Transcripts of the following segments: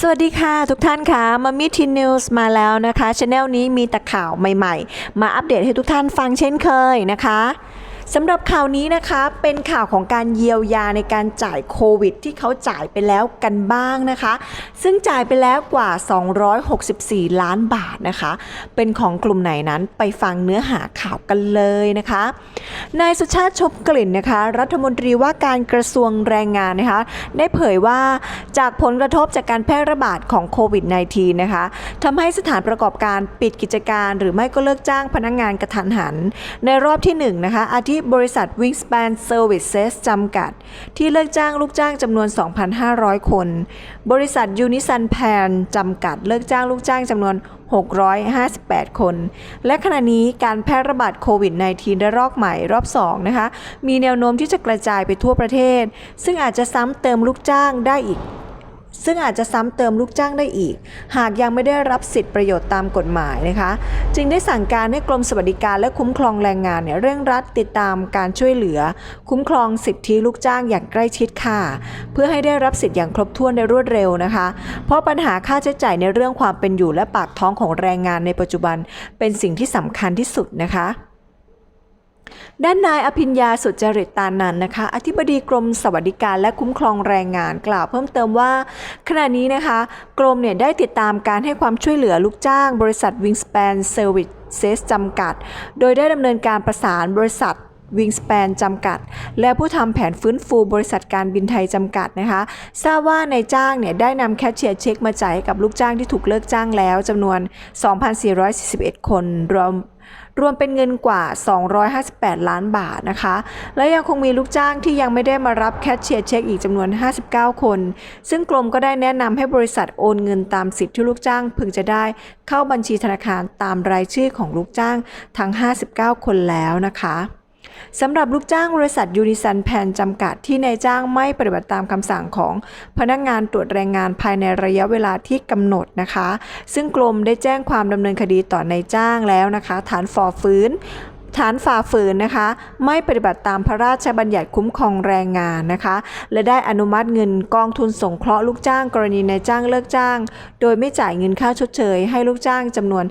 สวัสดีค่ะ ทุกท่านค่ะมามิทีนิวส์มาแล้วนะคะช anel นี้มีแต่ข่าวใหม่ๆ มาอัปเดตให้ทุกท่านฟังเช่นเคยนะคะสำหรับข่าวนี้นะคะเป็นข่าวของการเยียวยาในการจ่ายโควิด ที่เขาจ่ายไปแล้วกันบ้างนะคะ ซึ่งจ่ายไปแล้วกว่า 264 ล้านบาทนะคะ เป็นของกลุ่มไหนนั้นไปฟังเนื้อหาข่าวกันเลยนะคะ นายสุชาติชมกลิ่นนะคะ รัฐมนตรีว่าการกระทรวงแรงงานนะคะ ได้เผยว่าจากผลกระทบจากการแพร่ระบาดของโควิด -19 นะคะทำให้สถานประกอบการปิดกิจการ หรือไม่ก็เลิกจ้างพนักงงานกระทันหัน ในรอบที่ 1 นะคะ อาทิบริษัท Wingspan Services จำกัด ที่เลิกจ้างลูกจ้างจำนวน 2,500 คน บริษัท Unisan Pan จำกัดเลิกจ้างลูกจ้างจำนวน 658 คน และขณะนี้การแพร่ระบาดโควิด -19 ระลอกใหม่รอบ 2 นะคะ มีแนวโน้มที่จะกระจายไปทั่วประเทศ ซึ่งอาจจะซ้ำเติมลูกจ้างได้อีก ซึ่งอาจจะซ้ำเติมลูกจ้างได้อีก หากยังไม่ได้รับสิทธิประโยชน์ตามกฎหมายนะคะ จึงได้สั่งการให้กรมสวัสดิการและคุ้มครองแรงงานเนี่ยเร่งรัดติดตามการช่วยเหลือ คุ้มครองสิทธิลูกจ้างอย่างใกล้ชิดค่ะ เพื่อให้ได้รับสิทธิ์อย่างครบถ้วนในรวดเร็วนะคะ เพราะปัญหาค่าใช้จ่ายในเรื่องความเป็นอยู่และปากท้องของแรงงานในปัจจุบัน เป็นสิ่งที่สำคัญที่สุดนะคะ ด้านนายอภิญญาสุจริตตานันนะคะ อธิบดีกรมสวัสดิการและคุ้มครองแรงงานกล่าวเพิ่มเติมว่า ขณะนี้นะคะ กรมเนี่ยได้ติดตามการให้ความช่วยเหลือลูกจ้าง บริษัท Wingspan Services จำกัด โดยได้ดำเนินการประสานบริษัท Wingspan จำกัด และผู้ทำแผนฟื้นฟูบริษัทการบินไทยจำกัดนะคะ ทราบว่านายจ้างเนี่ยได้นำแคชเชียร์เช็คมาจ่ายกับลูกจ้างที่ถูกเลิกจ้างแล้วจำนวน 2,441 คน รวม รวมเป็นเงินกว่า 258 ล้านบาทนะคะ และยังคงมีลูกจ้างที่ยังไม่ได้มารับแคชเชียร์เช็คอีกจำนวน 59 คน ซึ่งกรมก็ได้แนะนำให้บริษัทโอนเงินตามสิทธิ์ที่ลูกจ้างพึงจะได้เข้าบัญชีธนาคารตามรายชื่อของลูกจ้างทั้ง 59 คนแล้วนะคะ สำหรับลูกจ้างบริษัทยูนิซันแพนจำกัดที่นายจ้างไม่ปฏิบัติตามคำสั่งของพนักงานตรวจแรงงานภายในระยะเวลาที่กำหนดนะคะ ซึ่งกรมได้แจ้งความดำเนินคดีต่อนายจ้างแล้วนะคะ ฐานฝ่อฟื้น ฐานฝ่าฝืนนะคะ ไม่ปฏิบัติตามพระราชบัญญัติคุ้มครองแรงงานนะคะ และได้อนุมัติเงินกองทุนสงเคราะห์ลูกจ้างกรณีนายจ้างเลิกจ้าง โดยไม่จ่ายเงินค่าชดเชย ให้ลูกจ้างจำนวน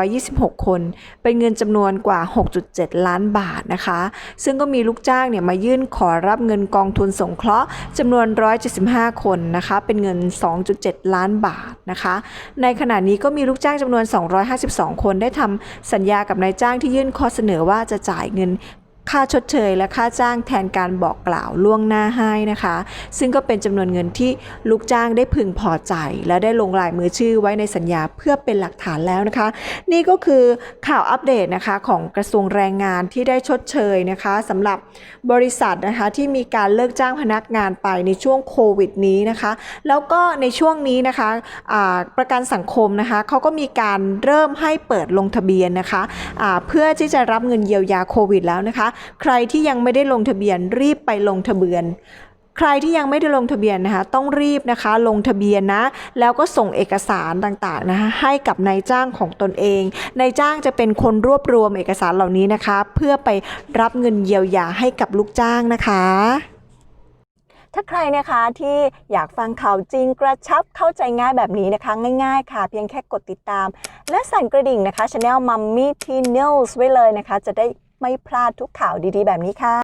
426 คน เป็นเงินจำนวนกว่า 6.7 ล้านบาทนะคะ ซึ่งก็มีลูกจ้างเนี่ยมายื่นขอรับเงินกองทุนสงเคราะห์จำนวน 175 คนนะคะ เป็นเงิน 2.7 ล้านบาทนะคะ ในขณะนี้ก็มีลูกจ้างจำนวน 252 คนได้ทำสัญญากับนายจ้างที่ยื่นข้อเสนออว่าจะจ่ายเงิน ค่าชดเชยและค่าจ้างแทนการบอกกล่าวล่วงหน้าให้นะคะ ซึ่งก็เป็นจำนวนเงินที่ลูกจ้างได้พึงพอใจ และได้ลงลายมือชื่อไว้ในสัญญาเพื่อเป็นหลักฐานแล้วนะคะ นี่ก็คือข่าวอัปเดตนะคะของกระทรวงแรงงานที่ได้ชดเชยนะคะสำหรับบริษัทนะคะที่มีการเลิกจ้างพนักงานไปในช่วงโควิดนี้นะคะ แล้วก็ในช่วงนี้นะคะอ่าประกันสังคมนะคะเขาก็มีการเริ่มให้เปิดลงทะเบียนนะคะอ่าเพื่อที่จะรับเงินเยียวยาโควิดแล้วนะคะใครที่ยังไม่ได้ลงทะเบียนรีบไปลงทะเบียนใครที่ยังไม่ได้ลงทะเบียนนะคะ ต้องรีบนะคะ ลงทะเบียนนะ แล้วก็ส่งเอกสารต่างๆนะคะให้กับนายจ้างของตนเองนายจ้างจะเป็นคนรวบรวมเอกสารเหล่านี้นะคะ เพื่อไปรับเงินเยียวยาให้กับลูกจ้างนะคะ ถ้าใครนะคะที่อยากฟังข่าวจริงกระชับเข้าใจง่ายแบบนี้นะคะ ง่าย ๆ ค่ะ เพียงแค่กดติดตาม และสั่นกระดิ่งนะคะ Channel Mummy t News ไว้เลยนะคะ จะได้ ไม่พลาดทุกข่าวดีๆ แบบนี้ค่ะ